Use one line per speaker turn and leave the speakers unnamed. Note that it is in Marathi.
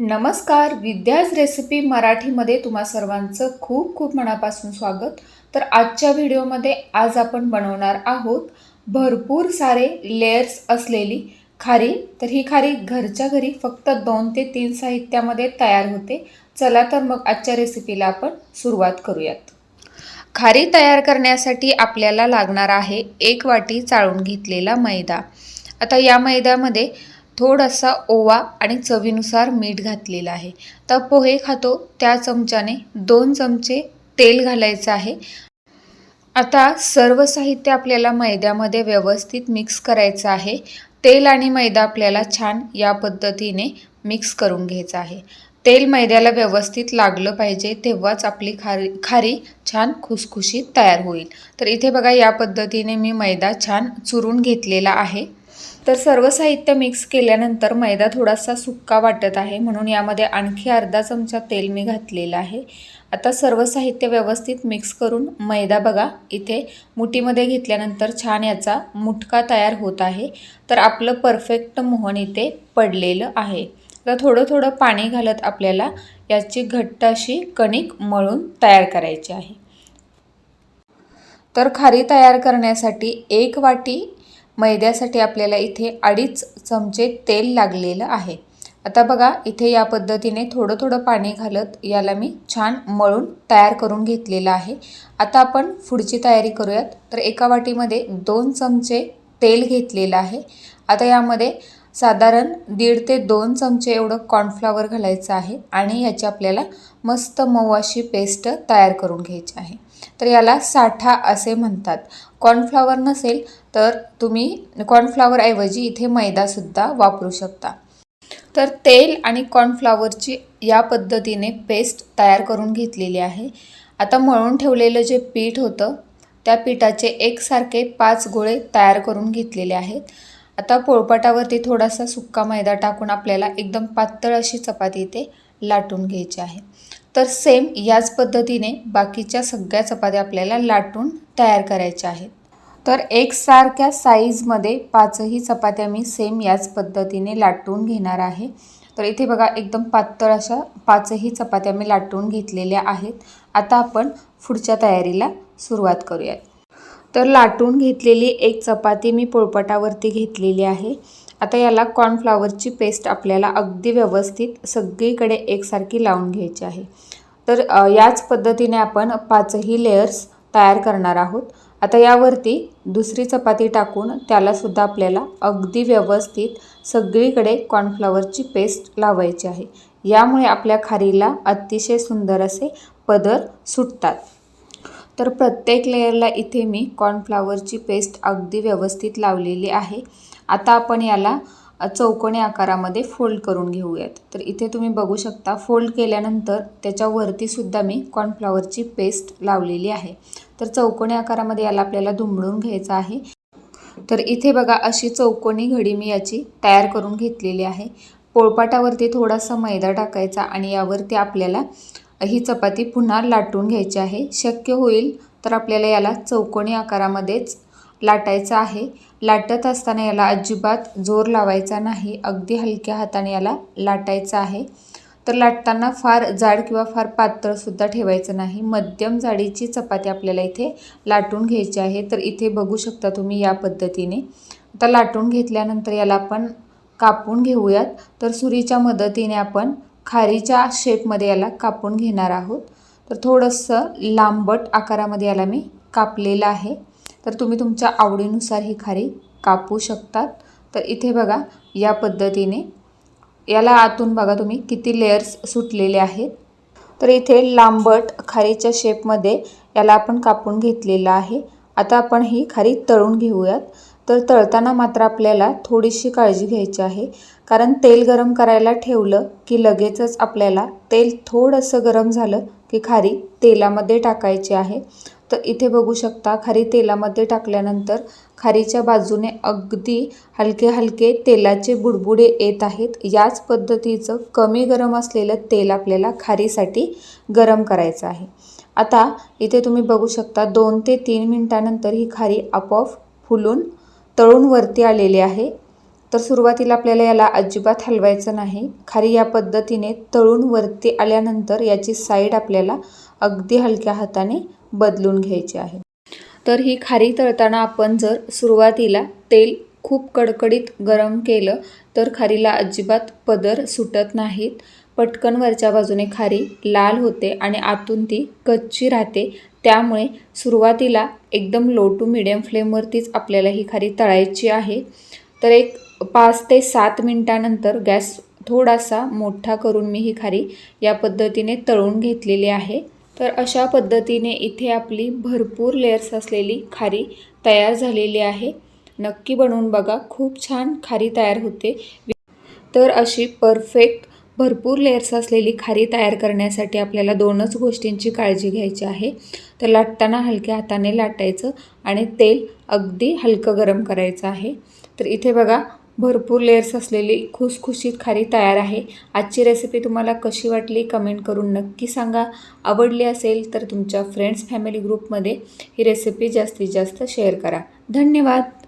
नमस्कार विद्याज रेसिपी मराठीमध्ये तुम्हा सर्वांचं खूप खूप मनापासून स्वागत. तर आजच्या व्हिडिओमध्ये आज आपण बनवणार आहोत भरपूर सारे लेयर्स असलेली खारी. तर ही खारी घरच्या घरी फक्त दोन ते तीन साहित्यामध्ये तयार होते. चला तर मग आजच्या रेसिपीला आपण सुरुवात करूयात. खारी तयार करण्यासाठी आपल्याला लागणार आहे एक वाटी चाळून घेतलेला मैदा. आता या मैद्यामध्ये थोडासा ओवा आणि चवीनुसार मीठ घातलेलं आहे. तर पोहे खातो त्या चमच्याने दोन चमचे तेल घालायचं आहे. आता सर्व साहित्य आपल्याला मैद्यामध्ये व्यवस्थित मिक्स करायचं आहे. तेल आणि मैदा आपल्याला छान या पद्धतीने मिक्स करून घ्यायचं आहे. तेल मैद्याला व्यवस्थित लागलं पाहिजे तेव्हाच आपली खारी खारी छान खुसखुशीत तयार होईल. तर इथे बघा या पद्धतीने मी मैदा छान चुरून घेतलेला आहे. तर सर्व साहित्य मिक्स केल्यानंतर मैदा थोडासा सुक्का वाटत आहे. म्हणून यामध्ये आणखी अर्धा चमचा तेल मी घातलेला आहे. आता सर्व साहित्य व्यवस्थित मिक्स करून मैदा बघा. इथे मुठीमध्ये घेतल्यानंतर छान याचा मुटका तयार होत आहे. तर आपलं परफेक्ट मोहन इथे पडलेलं आहे. तर थोडं थोडं पाणी घालत आपल्याला याची घट्ट अशी कणिक मळून तयार करायची आहे. तर खारी तयार करण्यासाठी एक वाटी मैद्यासाठी आपल्याला इथे अडीच चमचे तेल लागलेलं आहे. आता बघा इथे या पद्धतीने थोडं थोडं पाणी घालत याला मी छान मळून तयार करून घेतलेलं आहे. आता आपण पुढची तयारी करूयात. तर एका वाटीमध्ये दोन चमचे तेल घेतलेलं आहे. आता यामध्ये साधारण दीड ते दोन चमचे एवढं कॉर्नफ्लॉवर घालायचं आहे आणि याची आपल्याला मस्त मऊ अशी पेस्ट तयार करून घ्यायची आहे. तर याला साठा असे म्हणतात. कॉर्नफ्लॉवर नसेल तर तुम्ही कॉर्नफ्लावरऐवजी इथे मैदासुद्धा वापरू शकता. तर तेल आणि कॉर्नफ्लावरची या पद्धतीने पेस्ट तयार करून घेतलेली आहे. आता मळून ठेवलेलं जे पीठ होतं त्या पिठाचे एकसारखे पाच गोळे तयार करून घेतलेले आहेत. आता पोळपाटावरती थोडासा सुक्का मैदा टाकून आपल्याला एकदम पातळ अशी चपाती इथे लाटून घ्यायची आहे. तर सेम याच पद्धतीने बाकीच्या सगळ्या चपात्या आपल्याला लाटून तयार करायच्या आहेत. तर एकसारख्या साईजमध्ये पाचही चपात्या मी सेम याच पद्धतीने लाटून घेणार आहे. तर इथे बघा एकदम पातळ अशा पाचही चपात्या मी लाटून घेतलेल्या आहेत. आता आपण पुढच्या तयारीला सुरुवात करूयात. तर लाटून घेतलेली एक चपाती मी पोळपटावरती घेतलेली आहे. आता याला कॉर्नफ्लावरची पेस्ट आपल्याला अगदी व्यवस्थित सगळीकडे एकसारखी लावून घ्यायची आहे. तर याच पद्धतीने आपण पाचही लेयर्स तयार करणार आहोत. आता यावरती दुसरी चपाती टाकून त्यालासुद्धा आपल्याला अगदी व्यवस्थित सगळीकडे कॉर्नफ्लावरची पेस्ट लावायची आहे. यामुळे आपल्या खारीला अतिशय सुंदर असे पदर सुटतात. तर प्रत्येक लेयरला इथे मी कॉर्नफ्लावरची पेस्ट अगदी व्यवस्थित लावलेली आहे. आता आपण याला चौकोनी आकारामध्ये फोल्ड करून घेऊयात. तर इथे तुम्ही बघू शकता फोल्ड केल्यानंतर त्याच्यावरतीसुद्धा मी कॉर्नफ्लॉवरची पेस्ट लावलेली आहे. तर चौकोनी आकारामध्ये याला आपल्याला दुमडून घ्यायचं आहे. तर इथे बघा अशी चौकोनी घडी मी याची तयार करून घेतलेली आहे. पोळपाटावरती थोडासा मैदा टाकायचा आणि यावरती आपल्याला ही चपाती पुन्हा लाटून घ्यायची आहे. शक्य होईल तर आपल्याला याला चौकोनी आकारामध्येच लाटायचं आहे. लाटत असताना याला अजिबात जोर लावायचा नाही अगदी हलक्या हाताने याला लाटायचं आहे. तर लाटताना फार जाड किंवा फार पातळसुद्धा ठेवायचं नाही. मध्यम जाडीची चपाती आपल्याला इथे लाटून घ्यायची आहे. तर इथे बघू शकता तुम्ही या पद्धतीने. आता लाटून घेतल्यानंतर याला आपण कापून घेऊयात. तर सुरीच्या मदतीने आपण खारीच्या शेपमध्ये याला कापून घेणार आहोत. तर थोडंसं लांबट आकारामध्ये याला मी कापलेलं आहे. तर तुम्ही तुमच्या आवडीनुसार ही खारी कापू शकतात. तर इथे बघा या पद्धतीने याला आतून बघा तुम्ही किती लेयर्स सुटलेले आहेत. तर इथे लांबट खारीच्या शेपमध्ये याला आपण कापून घेतलेलं आहे. आता आपण ही खारी तळून घेऊयात. तर तळताना मात्र आपल्याला थोडीशी काळजी घ्यायची आहे. कारण तेल गरम करायला ठेवलं की लगेचच आपल्याला तेल थोडंसं गरम झालं की खारी तेलामध्ये टाकायची आहे. तर इथे बघू शकता खारी तेलामध्ये टाकल्यानंतर खारीच्या बाजूने अगदी हलके हलके तेलाचे बुडबुडे येत आहेत. याच पद्धतीचं कमी गरम असलेलं तेल आपल्याला खारीसाठी गरम करायचं आहे. आता इथे तुम्ही बघू शकता दोन ते तीन मिनटानंतर ही खारी आपोआप फुलून तळून वरती आलेली आहे. तर सुरुवातीला आपल्याला याला अजिबात हलवायचं नाही. खाली या पद्धतीने तळून वरती आल्यानंतर याची साईड आपल्याला अगदी हलक्या हाताने बदलून घ्यायची आहे. तर ही खारी तळताना आपण जर सुरुवातीला तेल खूप कडकडीत गरम केलं तर खारीला अजिबात पदर सुटत नाहीत. पटकन वरच्या बाजूने खारी लाल होते आणि आतून ती कच्ची राहते. त्यामुळे सुरुवातीला एकदम लो टू मिडियम फ्लेमवरतीच आपल्याला ही खारी तळायची आहे. तर एक पाच ते सात मिनटानंतर गॅस थोडासा मोठा करून मी ही खारी या पद्धतीने तळून घेतलेली आहे. तर अशा पद्धतीने इथे आपली भरपूर लेयर्स असलेली खारी तयार झालेली आहे. नक्की बनवून बघा खूप छान खारी तयार होते. तर अशी परफेक्ट भरपूर लेयर्स असलेली खारी तयार करण्यासाठी आपल्याला दोनच गोष्टींची काळजी घ्यायची आहे. तर लाटताना हलक्या हाताने लाटायचं आणि तेल अगदी हलकं गरम करायचं आहे. तर इथे बघा भरपूर लेयर्स असलेली खुसखुशीत खारी तयार आहे. आजची रेसिपी तुम्हाला कशी वाटली कमेंट करून नक्की सांगा. आवडली असेल तर तुमच्या फ्रेंड्स फॅमिली ग्रुपमध्ये ही रेसिपी जास्तीत जास्त शेअर करा. धन्यवाद!